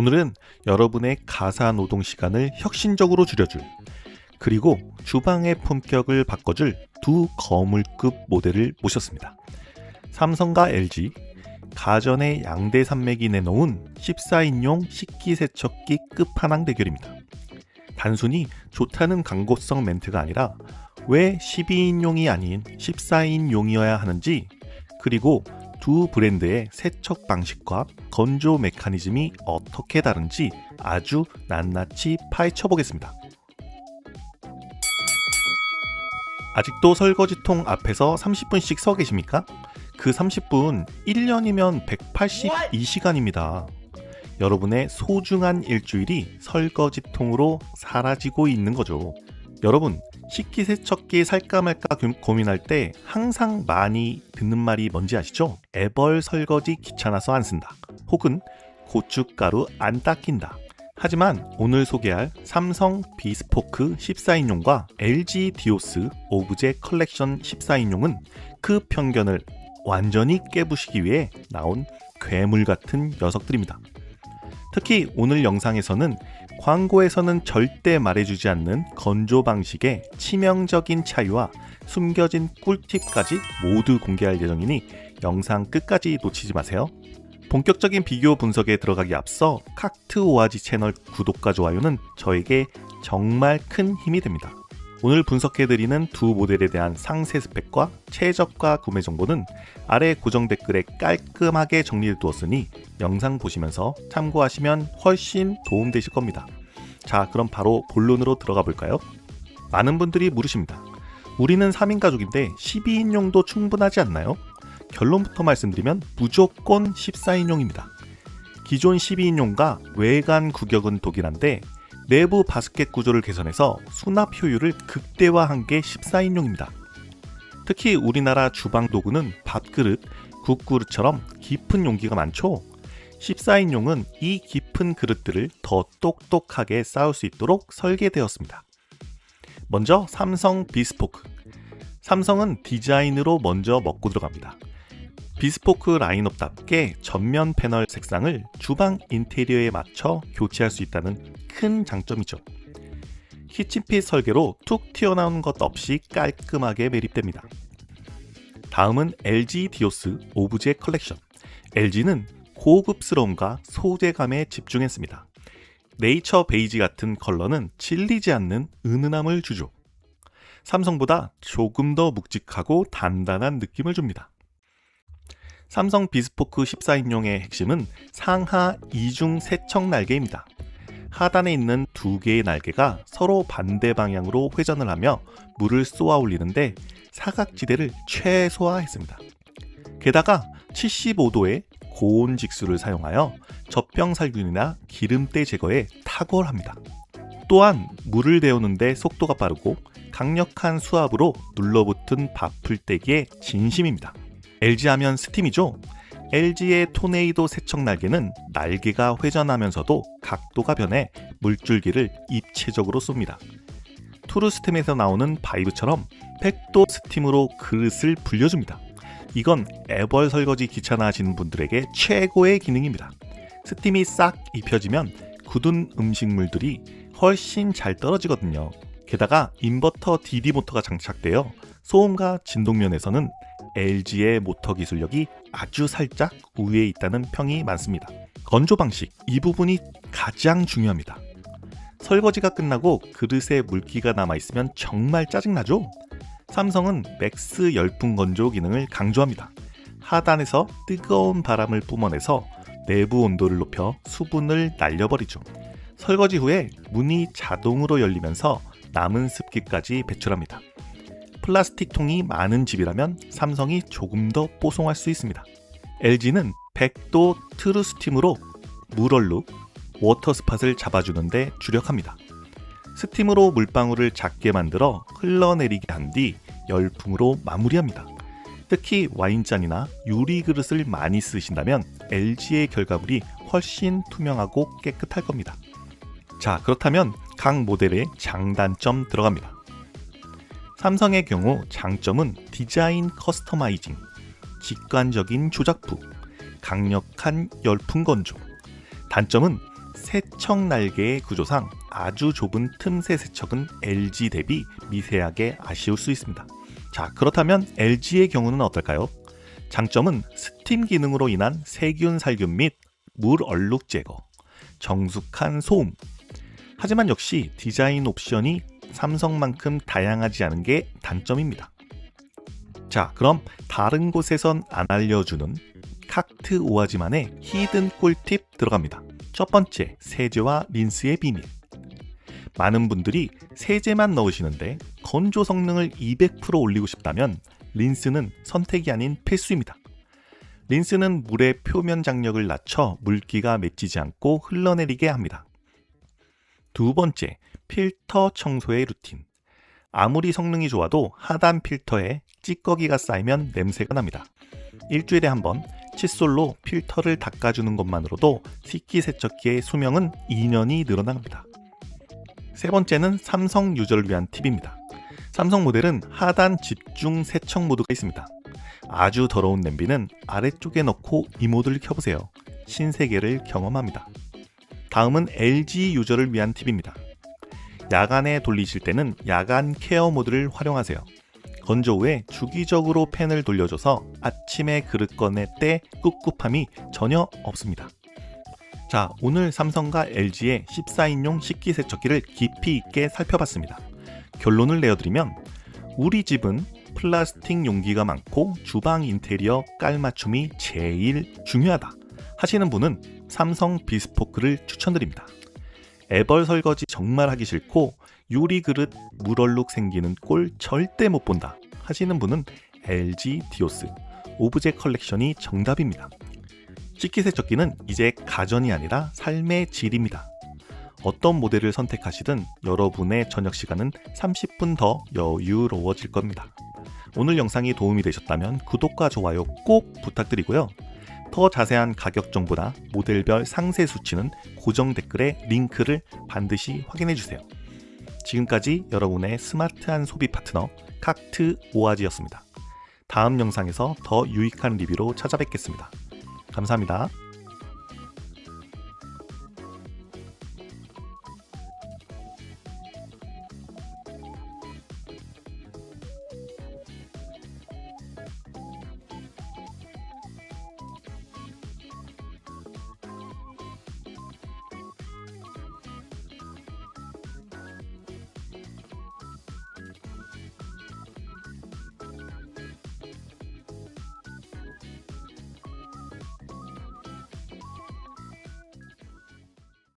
오늘은 여러분의 가사 노동 시간을 혁신적으로 줄여줄 그리고 주방의 품격을 바꿔줄 두 거물급 모델을 모셨습니다. 삼성과 LG 가전의 양대 산맥이 내놓은 14인용 식기세척기 끝판왕 대결입니다. 단순히 좋다는 광고성 멘트가 아니라 왜 12인용이 아닌 14인용이어야 하는지 그리고 두 브랜드의 세척 방식과 건조 메커니즘이 어떻게 다른지 아주 낱낱이 파헤쳐 보겠습니다. 아직도 설거지통 앞에서 30분씩 서 계십니까? 그 30분 1년이면 182시간입니다. 여러분의 소중한 일주일이 설거지통으로 사라지고 있는 거죠. 여러분, 식기세척기 살까 말까 고민할 때 항상 많이 듣는 말이 뭔지 아시죠? 애벌 설거지 귀찮아서 안 쓴다. 혹은 고춧가루 안 닦인다. 하지만 오늘 소개할 삼성 비스포크 14인용과 LG 디오스 오브제 컬렉션 14인용은 그 편견을 완전히 깨부시기 위해 나온 괴물 같은 녀석들입니다. 특히 오늘 영상에서는 광고에서는 절대 말해주지 않는 건조 방식의 치명적인 차이와 숨겨진 꿀팁까지 모두 공개할 예정이니 영상 끝까지 놓치지 마세요. 본격적인 비교 분석에 들어가기 앞서 카트 오아지 채널 구독과 좋아요는 저에게 정말 큰 힘이 됩니다. 오늘 분석해드리는 두 모델에 대한 상세 스펙과 최저가 구매 정보는 아래 고정 댓글에 깔끔하게 정리해 두었으니 영상 보시면서 참고하시면 훨씬 도움되실 겁니다. 자, 그럼 바로 본론으로 들어가 볼까요? 많은 분들이 물으십니다. 우리는 3인 가족인데 12인용도 충분하지 않나요? 결론부터 말씀드리면 무조건 14인용입니다. 기존 12인용과 외관 구격은 독일한데 내부 바스켓 구조를 개선해서 수납 효율을 극대화한 게 14인용입니다. 특히 우리나라 주방 도구는 밥그릇, 국그릇처럼 깊은 용기가 많죠. 14인용은 이 깊은 그릇들을 더 똑똑하게 쌓을 수 있도록 설계되었습니다. 먼저 삼성 비스포크. 삼성은 디자인으로 먼저 먹고 들어갑니다. 비스포크 라인업답게 전면 패널 색상을 주방 인테리어에 맞춰 교체할 수 있다는 큰 장점이죠. 키친핏 설계로 툭 튀어나오는 것 없이 깔끔하게 매립됩니다. 다음은 LG 디오스 오브제 컬렉션. LG는 고급스러움과 소재감에 집중했습니다. 네이처 베이지 같은 컬러는 질리지 않는 은은함을 주죠. 삼성보다 조금 더 묵직하고 단단한 느낌을 줍니다. 삼성 비스포크 14인용의 핵심은 상하 이중 세척 날개입니다. 하단에 있는 두 개의 날개가 서로 반대 방향으로 회전을 하며 물을 쏘아 올리는데 사각지대를 최소화했습니다. 게다가 75도의 고온 직수를 사용하여 젖병살균이나 기름때 제거에 탁월합니다. 또한 물을 데우는데 속도가 빠르고 강력한 수압으로 눌러붙은 밥풀떼기에 진심입니다. LG 하면 스팀이죠. LG의 토네이도 세척 날개는 날개가 회전하면서도 각도가 변해 물줄기를 입체적으로 쏩니다. 투르스템에서 나오는 바이브처럼 팩도 스팀으로 그릇을 불려줍니다. 이건 애벌 설거지 귀찮아 하시는 분들에게 최고의 기능입니다. 스팀이 싹 입혀지면 굳은 음식물들이 훨씬 잘 떨어지거든요. 게다가 인버터 DD 모터가 장착되어 소음과 진동 면에서는 LG의 모터 기술력이 아주 살짝 우위에 있다는 평이 많습니다. 건조 방식, 이 부분이 가장 중요합니다. 설거지가 끝나고 그릇에 물기가 남아있으면 정말 짜증나죠? 삼성은 맥스 열풍 건조 기능을 강조합니다. 하단에서 뜨거운 바람을 뿜어내서 내부 온도를 높여 수분을 날려버리죠. 설거지 후에 문이 자동으로 열리면서 남은 습기까지 배출합니다. 플라스틱 통이 많은 집이라면 삼성이 조금 더 뽀송할 수 있습니다. LG는 100도 트루 스팀으로 물얼룩, 워터 스팟을 잡아주는데 주력합니다. 스팀으로 물방울을 작게 만들어 흘러내리게 한 뒤 열풍으로 마무리합니다. 특히 와인잔이나 유리 그릇을 많이 쓰신다면 LG의 결과물이 훨씬 투명하고 깨끗할 겁니다. 자, 그렇다면 각 모델의 장단점 들어갑니다. 삼성의 경우 장점은 디자인 커스터마이징, 직관적인 조작부, 강력한 열풍 건조. 단점은 세척 날개의 구조상 아주 좁은 틈새 세척은 LG 대비 미세하게 아쉬울 수 있습니다. 자, 그렇다면 LG의 경우는 어떨까요? 장점은 스팀 기능으로 인한 세균 살균 및 물 얼룩 제거, 정숙한 소음. 하지만 역시 디자인 옵션이 삼성만큼 다양하지 않은 게 단점입니다. 자, 그럼 다른 곳에선 안 알려주는 칵트 오아지만의 히든 꿀팁 들어갑니다. 첫 번째, 세제와 린스의 비밀. 많은 분들이 세제만 넣으시는데 건조 성능을 200% 올리고 싶다면 린스는 선택이 아닌 필수입니다. 린스는 물의 표면 장력을 낮춰 물기가 맺히지 않고 흘러내리게 합니다. 두 번째, 필터 청소의 루틴. 아무리 성능이 좋아도 하단 필터에 찌꺼기가 쌓이면 냄새가 납니다. 일주일에 한 번 칫솔로 필터를 닦아주는 것만으로도 식기세척기의 수명은 2년이 늘어납니다. 세 번째는 삼성 유저를 위한 팁입니다. 삼성 모델은 하단 집중 세척 모드가 있습니다. 아주 더러운 냄비는 아래쪽에 넣고 이 모드를 켜보세요. 신세계를 경험합니다. 다음은 LG 유저를 위한 팁입니다. 야간에 돌리실 때는 야간 케어 모드를 활용하세요. 건조 후에 주기적으로 팬을 돌려줘서 아침에 그릇 꺼낼 때 꿉꿉함이 전혀 없습니다. 자, 오늘 삼성과 LG의 14인용 식기세척기를 깊이 있게 살펴봤습니다. 결론을 내어드리면 우리 집은 플라스틱 용기가 많고 주방 인테리어 깔맞춤이 제일 중요하다 하시는 분은 삼성 비스포크를 추천드립니다. 애벌 설거지 정말 하기 싫고 요리 그릇 물얼룩 생기는 꼴 절대 못 본다 하시는 분은 LG 디오스 오브제 컬렉션이 정답입니다. 식기 세척기는 이제 가전이 아니라 삶의 질입니다. 어떤 모델을 선택하시든 여러분의 저녁 시간은 30분 더 여유로워질 겁니다. 오늘 영상이 도움이 되셨다면 구독과 좋아요 꼭 부탁드리고요. 더 자세한 가격 정보나 모델별 상세 수치는 고정 댓글에 링크를 반드시 확인해 주세요. 지금까지 여러분의 스마트한 소비 파트너 칵트 오아지였습니다. 다음 영상에서 더 유익한 리뷰로 찾아뵙겠습니다. 감사합니다.